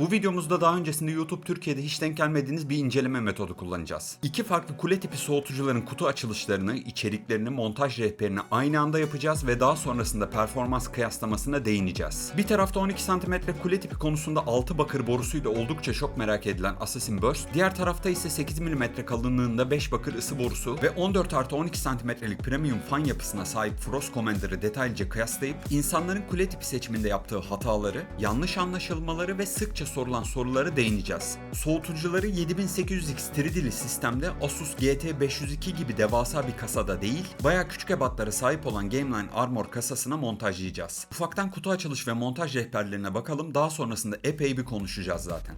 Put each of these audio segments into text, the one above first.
Bu videomuzda daha öncesinde YouTube Türkiye'de hiç denk gelmediğiniz bir inceleme metodu kullanacağız. İki farklı kule tipi soğutucuların kutu açılışlarını, içeriklerini, montaj rehberini aynı anda yapacağız ve daha sonrasında performans kıyaslamasına değineceğiz. Bir tarafta 12 cm kule tipi konusunda 6 bakır borusuyla oldukça çok merak edilen Assassin Burst, diğer tarafta ise 8 mm kalınlığında 5 bakır ısı borusu ve 14 artı 12 cm'lik premium fan yapısına sahip Frost Commander'ı detaylıca kıyaslayıp insanların kule tipi seçiminde yaptığı hataları, yanlış anlaşılmaları ve sıkça sorulan soruları değineceğiz. Soğutucuları 7800X 3D'li sistemde Asus GT502 gibi devasa bir kasada değil, bayağı küçük ebatlara sahip olan Gameline Armor kasasına montajlayacağız. Ufaktan kutu açılış ve montaj rehberlerine bakalım daha sonrasında epey bir konuşacağız zaten.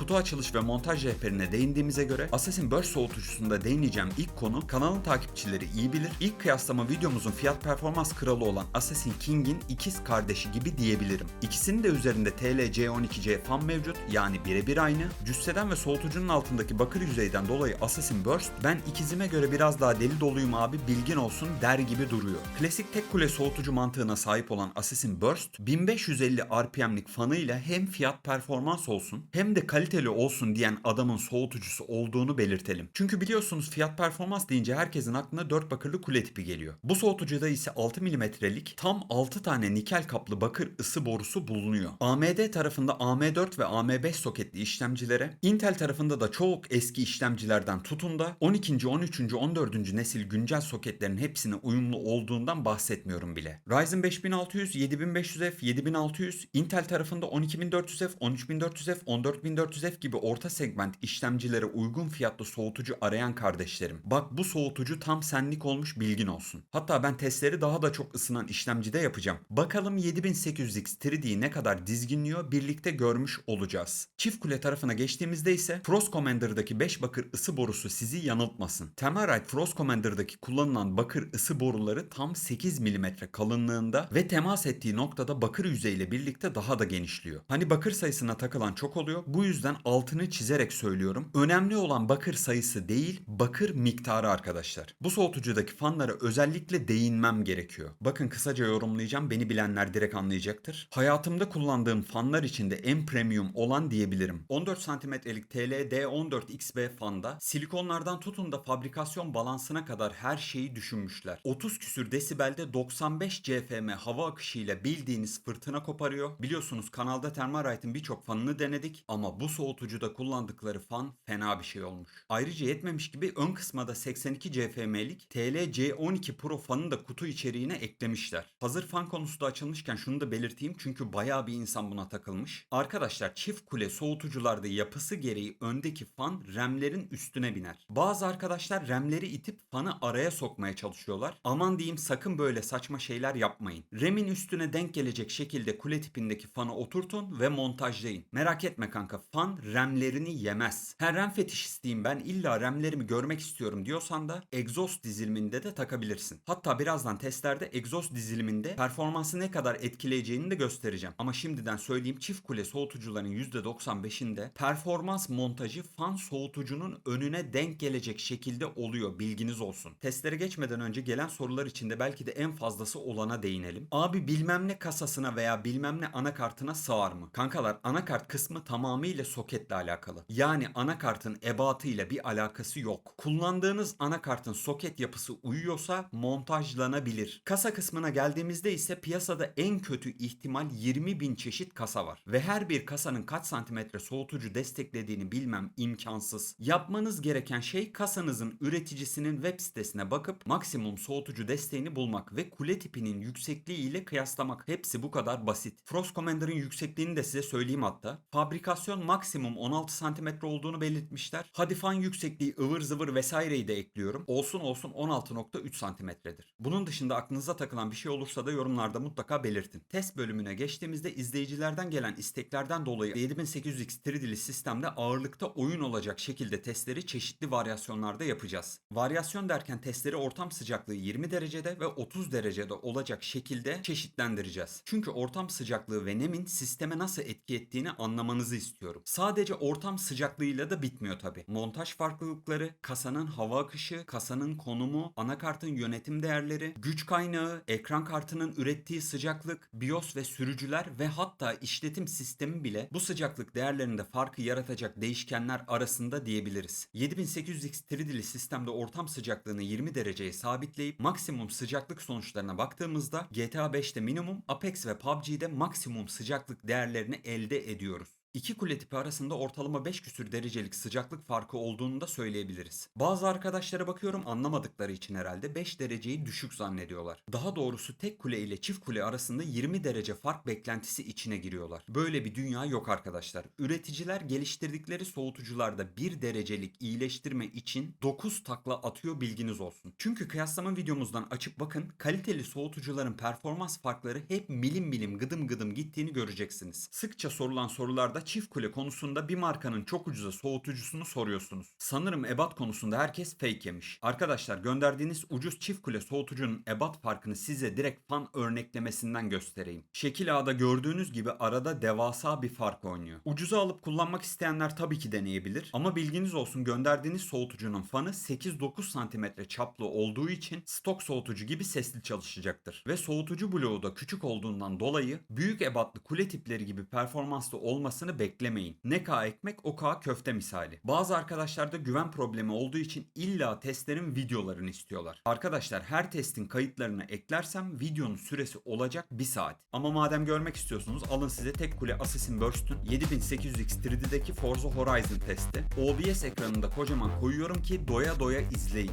Kutu açılış ve montaj rehberine değindiğimize göre Assassin Burst soğutucusunda değineceğim ilk konu kanalın takipçileri iyi bilir. İlk kıyaslama videomuzun fiyat performans kralı olan Assassin King'in ikiz kardeşi gibi diyebilirim. İkisinin de üzerinde TLC12C fan mevcut yani birebir aynı. Cüsseden ve soğutucunun altındaki bakır yüzeyden dolayı Assassin Burst ben ikizime göre biraz daha deli doluyum abi bilgin olsun der gibi duruyor. Klasik tek kule soğutucu mantığına sahip olan Assassin Burst 1550 RPM'lik fanıyla hem fiyat performans olsun hem de kalite kaliteli olsun diyen adamın soğutucusu olduğunu belirtelim. Çünkü biliyorsunuz fiyat performans deyince herkesin aklına 4 bakırlı kule tipi geliyor. Bu soğutucuda ise 6 milimetrelik tam 6 tane nikel kaplı bakır ısı borusu bulunuyor. AMD tarafında AM4 ve AM5 soketli işlemcilere, Intel tarafında da çok eski işlemcilerden tutun da 12. 13. 14. nesil güncel soketlerin hepsine uyumlu olduğundan bahsetmiyorum bile. Ryzen 5600, 7500F, 7600, Intel tarafında 12400F, 13400F, 14400F gibi orta segment işlemcilere uygun fiyatlı soğutucu arayan kardeşlerim. Bak bu soğutucu tam senlik olmuş bilgin olsun. Hatta ben testleri daha da çok ısınan işlemcide yapacağım. Bakalım 7800X 3D'yi ne kadar dizginliyor birlikte görmüş olacağız. Çift kule tarafına geçtiğimizde ise Frost Commander'daki 5 bakır ısı borusu sizi yanıltmasın. Temerite Frost Commander'daki kullanılan bakır ısı boruları tam 8 mm kalınlığında ve temas ettiği noktada bakır yüzeyiyle birlikte daha da genişliyor. Hani bakır sayısına takılan çok oluyor. Bu yüzden altını çizerek söylüyorum. Önemli olan bakır sayısı değil, bakır miktarı arkadaşlar. Bu soğutucudaki fanlara özellikle değinmem gerekiyor. Bakın kısaca yorumlayacağım. Beni bilenler direkt anlayacaktır. Hayatımda kullandığım fanlar içinde en premium olan diyebilirim. 14 santimetrelik TL D14XB fanda silikonlardan tutun da fabrikasyon balansına kadar her şeyi düşünmüşler. 30 küsür desibelde 95 CFM hava akışıyla bildiğiniz fırtına koparıyor. Biliyorsunuz kanalda Thermarite'in birçok fanını denedik ama bu soğutucuda kullandıkları fan fena bir şey olmuş. Ayrıca yetmemiş gibi ön kısmada 82 CFM'lik TL C12 Pro fanı da kutu içeriğine eklemişler. Hazır fan konusu da açılmışken şunu da belirteyim çünkü bayağı bir insan buna takılmış. Arkadaşlar çift kule soğutucularda yapısı gereği öndeki fan remlerin üstüne biner. Bazı arkadaşlar remleri itip fanı araya sokmaya çalışıyorlar. Aman diyeyim sakın böyle saçma şeyler yapmayın. Remin üstüne denk gelecek şekilde kule tipindeki fanı oturtun ve montajlayın. Merak etme kanka fan remlerini yemez. Her rem fetişistiyim ben illa remlerimi görmek istiyorum diyorsan da egzoz diziliminde de takabilirsin. Hatta birazdan testlerde egzoz diziliminde performansı ne kadar etkileyeceğini de göstereceğim. Ama şimdiden söyleyeyim çift kule soğutucuların %95'inde performans montajı fan soğutucunun önüne denk gelecek şekilde oluyor bilginiz olsun. Testlere geçmeden önce gelen sorular içinde belki de en fazlası olana değinelim. Abi bilmem ne kasasına veya bilmem ne anakartına sığar mı? Kankalar anakart kısmı tamamıyla soketle alakalı. Yani anakartın ebatıyla bir alakası yok. Kullandığınız anakartın soket yapısı uyuyorsa montajlanabilir. Kasa kısmına geldiğimizde ise piyasada en kötü ihtimal 20 bin çeşit kasa var. Ve her bir kasanın kaç santimetre soğutucu desteklediğini bilmem imkansız. Yapmanız gereken şey kasanızın üreticisinin web sitesine bakıp maksimum soğutucu desteğini bulmak ve kule tipinin yüksekliği ile kıyaslamak. Hepsi bu kadar basit. Frost Commander'ın yüksekliğini de size söyleyeyim hatta. Fabrikasyon maksimum 16 santimetre olduğunu belirtmişler. Hadi fan yüksekliği ıvır zıvır vesaireyi de ekliyorum. Olsun olsun 16.3 santimetredir. Bunun dışında aklınıza takılan bir şey olursa da yorumlarda mutlaka belirtin. Test bölümüne geçtiğimizde izleyicilerden gelen isteklerden dolayı 7800X 3D'li sistemde ağırlıkta oyun olacak şekilde testleri çeşitli varyasyonlarda yapacağız. Varyasyon derken testleri ortam sıcaklığı 20 derecede ve 30 derecede olacak şekilde çeşitlendireceğiz. Çünkü ortam sıcaklığı ve nemin sisteme nasıl etki ettiğini anlamanızı istiyorum. Sadece ortam sıcaklığıyla da bitmiyor tabi. Montaj farklılıkları, kasanın hava akışı, kasanın konumu, anakartın yönetim değerleri, güç kaynağı, ekran kartının ürettiği sıcaklık, BIOS ve sürücüler ve hatta işletim sistemi bile bu sıcaklık değerlerinde farkı yaratacak değişkenler arasında diyebiliriz. 7800X 3D'li sistemde ortam sıcaklığını 20 dereceye sabitleyip maksimum sıcaklık sonuçlarına baktığımızda GTA 5'te minimum, Apex ve PUBG'de maksimum sıcaklık değerlerini elde ediyoruz. İki kule tipi arasında ortalama 5 küsür derecelik sıcaklık farkı olduğunu da söyleyebiliriz. Bazı arkadaşlara bakıyorum anlamadıkları için herhalde 5 dereceyi düşük zannediyorlar. Daha doğrusu tek kule ile çift kule arasında 20 derece fark beklentisi içine giriyorlar. Böyle bir dünya yok arkadaşlar. Üreticiler geliştirdikleri soğutucularda 1 derecelik iyileştirme için 9 takla atıyor bilginiz olsun. Çünkü kıyaslama videomuzdan açıp bakın kaliteli soğutucuların performans farkları hep milim milim gıdım gıdım gittiğini göreceksiniz. Sıkça sorulan sorularda çift kule konusunda bir markanın çok ucuza soğutucusunu soruyorsunuz. Sanırım ebat konusunda herkes fake yemiş. Arkadaşlar gönderdiğiniz ucuz çift kule soğutucunun ebat farkını size direkt fan örneklemesinden göstereyim. Şekil A'da gördüğünüz gibi arada devasa bir fark oynuyor. Ucuza alıp kullanmak isteyenler tabii ki deneyebilir ama bilginiz olsun gönderdiğiniz soğutucunun fanı 8-9 cm çaplı olduğu için stok soğutucu gibi sesli çalışacaktır. Ve soğutucu bloğu da küçük olduğundan dolayı büyük ebatlı kule tipleri gibi performanslı olmasını olmasını beklemeyin. Ne ka ekmek o ka köfte misali. Bazı arkadaşlarda güven problemi olduğu için illa testlerin videolarını istiyorlar. Arkadaşlar her testin kayıtlarını eklersem videonun süresi olacak 1 saat. Ama madem görmek istiyorsunuz alın size tek kule Assassin Burst'ün 7800X 3D'deki Forza Horizon testi. OBS ekranında kocaman koyuyorum ki doya doya izleyin.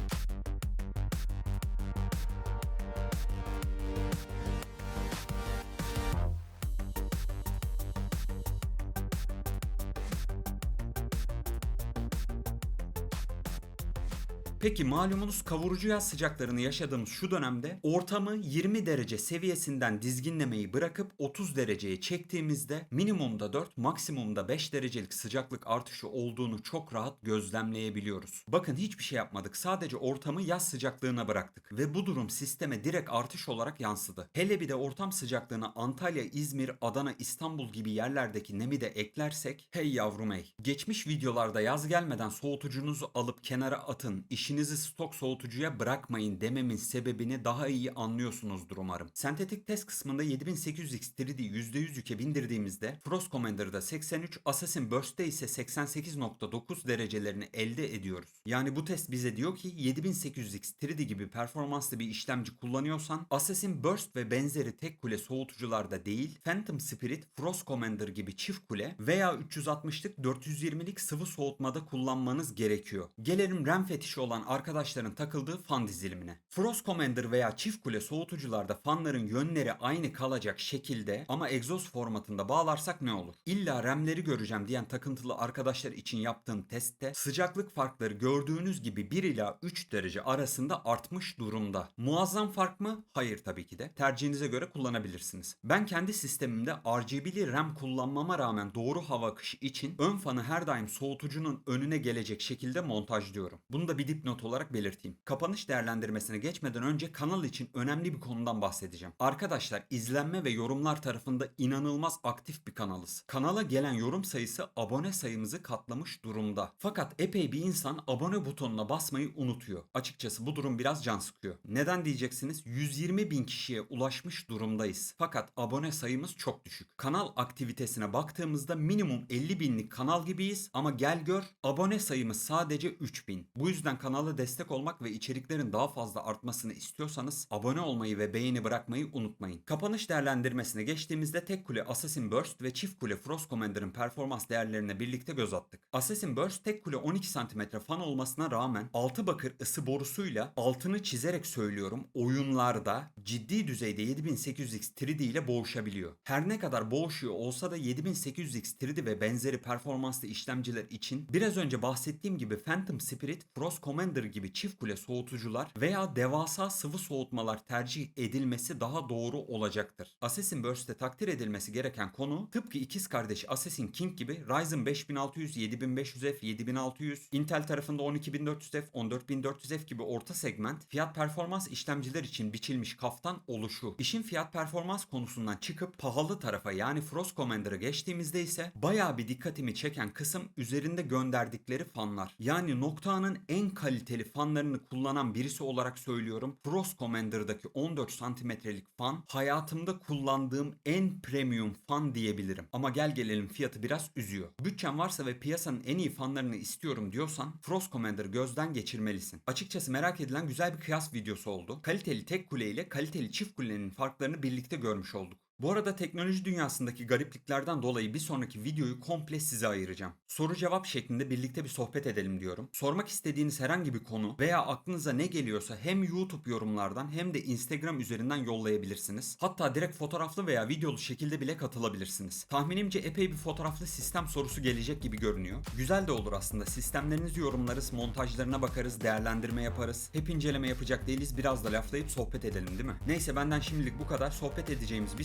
Peki malumunuz kavurucu yaz sıcaklarını yaşadığımız şu dönemde ortamı 20 derece seviyesinden dizginlemeyi bırakıp 30 dereceye çektiğimizde minimumda 4 maksimumda 5 derecelik sıcaklık artışı olduğunu çok rahat gözlemleyebiliyoruz. Bakın hiçbir şey yapmadık sadece ortamı yaz sıcaklığına bıraktık ve bu durum sisteme direkt artış olarak yansıdı. Hele bir de ortam sıcaklığına Antalya, İzmir, Adana, İstanbul gibi yerlerdeki nemi de eklersek hey yavrum hey. Geçmiş videolarda yaz gelmeden soğutucunuzu alıp kenara atın, işinizi stok soğutucuya bırakmayın dememin sebebini daha iyi anlıyorsunuzdur umarım. Sentetik test kısmında 7800X 3D %100 yüke bindirdiğimizde Frost Commander'da 83, Assassin Burst'te ise 88.9 derecelerini elde ediyoruz. Yani bu test bize diyor ki 7800X 3D gibi performanslı bir işlemci kullanıyorsan Assassin Burst ve benzeri tek kule soğutucularda değil Phantom Spirit, Frost Commander gibi çift kule veya 360'lık 420'lik sıvı soğutmada kullanmanız gerekiyor. Gelelim RAM fetişi olan arkadaşların takıldığı fan dizilimine. Frost Commander veya çift kule soğutucularda fanların yönleri aynı kalacak şekilde ama egzoz formatında bağlarsak ne olur? İlla RAM'leri göreceğim diyen takıntılı arkadaşlar için yaptığım testte sıcaklık farkları gördüğünüz gibi 1 ila 3 derece arasında artmış durumda. Muazzam fark mı? Hayır tabii ki de. Tercihinize göre kullanabilirsiniz. Ben kendi sistemimde RGB'li RAM kullanmama rağmen doğru hava akışı için ön fanı her daim soğutucunun önüne gelecek şekilde montajlıyorum. Bunu da bir dipnot olarak belirteyim. Kapanış değerlendirmesine geçmeden önce kanal için önemli bir konudan bahsedeceğim. Arkadaşlar izlenme ve yorumlar tarafında inanılmaz aktif bir kanalız. Kanala gelen yorum sayısı abone sayımızı katlamış durumda. Fakat epey bir insan abone butonuna basmayı unutuyor. Açıkçası bu durum biraz can sıkıyor. Neden diyeceksiniz? 120 bin kişiye ulaşmış durumdayız. Fakat abone sayımız çok düşük. Kanal aktivitesine baktığımızda minimum 50 binlik kanal gibiyiz ama gel gör abone sayımız sadece 3000. Bu yüzden kanala destek olmak ve içeriklerin daha fazla artmasını istiyorsanız abone olmayı ve beğeni bırakmayı unutmayın. Kapanış değerlendirmesine geçtiğimizde tek kule Assassin Burst ve çift kule Frost Commander'ın performans değerlerine birlikte göz attık. Assassin Burst tek kule 12 cm fan olmasına rağmen altı bakır ısı borusuyla altını çizerek söylüyorum oyunlarda ciddi düzeyde 7800X 3D ile boğuşabiliyor. Her ne kadar boğuşuyor olsa da 7800X 3D ve benzeri performanslı işlemciler için biraz önce bahsettiğim gibi Phantom Spirit, Frost Commander gibi çift kule soğutucular veya devasa sıvı soğutmalar tercih edilmesi daha doğru olacaktır. Assassin Burst'te takdir edilmesi gereken konu tıpkı ikiz kardeş Assassin King gibi Ryzen 5600, 7500F, 7600, Intel tarafında 12400F, 14400F gibi orta segment fiyat performans işlemciler için biçilmiş kaftan oluşu. İşin fiyat performans konusundan çıkıp pahalı tarafa yani Frost Commander'ı geçtiğimizde ise bayağı bir dikkatimi çeken kısım üzerinde gönderdikleri fanlar. Yani noktanın en kaliteli fanlarını kullanan birisi olarak söylüyorum. Frost Commander'daki 14 santimetrelik fan hayatımda kullandığım en premium fan diyebilirim. Ama gel gelelim fiyatı biraz üzüyor. Bütçen varsa ve piyasanın en iyi fanlarını istiyorum diyorsan Frost Commander gözden geçirmelisin. Açıkçası merak edilen güzel bir kıyas videosu oldu. Kaliteli tek kule ile kaliteli çift kulenin farklarını birlikte görmüş olduk. Bu arada teknoloji dünyasındaki garipliklerden dolayı bir sonraki videoyu komple size ayıracağım. Soru cevap şeklinde birlikte bir sohbet edelim diyorum. Sormak istediğiniz herhangi bir konu veya aklınıza ne geliyorsa hem YouTube yorumlardan hem de Instagram üzerinden yollayabilirsiniz. Hatta direkt fotoğraflı veya videolu şekilde bile katılabilirsiniz. Tahminimce epey bir fotoğraflı sistem sorusu gelecek gibi görünüyor. Güzel de olur aslında. Sistemlerinizi yorumlarız, montajlarına bakarız, değerlendirme yaparız. Hep inceleme yapacak değiliz. Biraz da laflayıp sohbet edelim değil mi? Neyse benden şimdilik bu kadar. Sohbet edeceğimiz bir